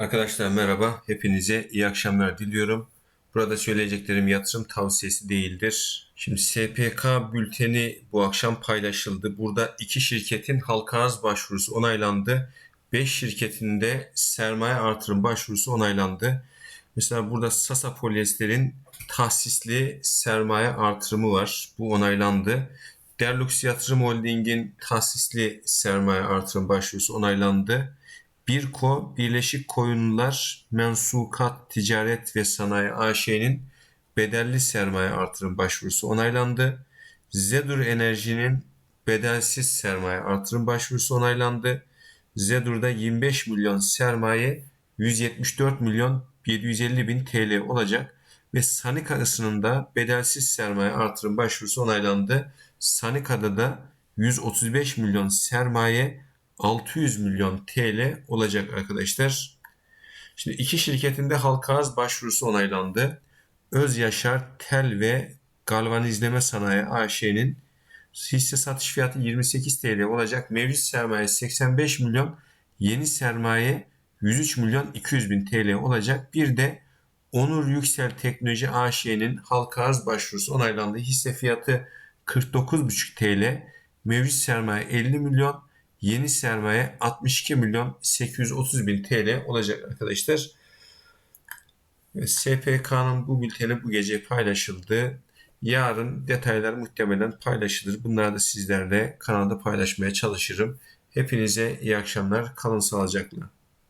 Arkadaşlar merhaba. Hepinize iyi akşamlar diliyorum. Burada söyleyeceklerim yatırım tavsiyesi değildir. Şimdi SPK bülteni bu akşam paylaşıldı. Burada iki şirketin halka arz başvurusu onaylandı. 5 şirketinde sermaye artırım başvurusu onaylandı. Mesela burada Sasa Polyester'in tahsisli sermaye artırımı var. Bu onaylandı. Derlux Yatırım Holding'in tahsisli sermaye artırım başvurusu onaylandı. Birko Birleşik Koyunlar Mensukat Ticaret ve Sanayi AŞ'nin bedelli sermaye artırım başvurusu onaylandı. Zedur Enerji'nin bedelsiz sermaye artırım başvurusu onaylandı. Zedur'da 25 milyon sermaye 174 milyon 750 bin TL olacak ve Sanika ısının da bedelsiz sermaye artırım başvurusu onaylandı. Sanika'da da 135 milyon sermaye 600 milyon TL olacak arkadaşlar. Şimdi iki şirketin de halka arz başvurusu onaylandı. Öz Yaşar Tel ve Galvanizleme Sanayi AŞ'nin hisse satış fiyatı 28 TL olacak. Mevcut sermaye 85 milyon, yeni sermaye 103 milyon 200 bin TL olacak. Bir de Onur Yüksel Teknoloji AŞ'nin halka arz başvurusu onaylandı. Hisse fiyatı 49,5 TL. Mevcut sermaye 50 milyon, yeni sermaye 62 milyon 830 bin TL olacak arkadaşlar. SPK'nın bu bülteni bu gece paylaşıldı. Yarın detaylar muhtemelen paylaşılır. Bunları da sizlerle kanalda paylaşmaya çalışırım. Hepinize iyi akşamlar. Kalın sağlıcakla.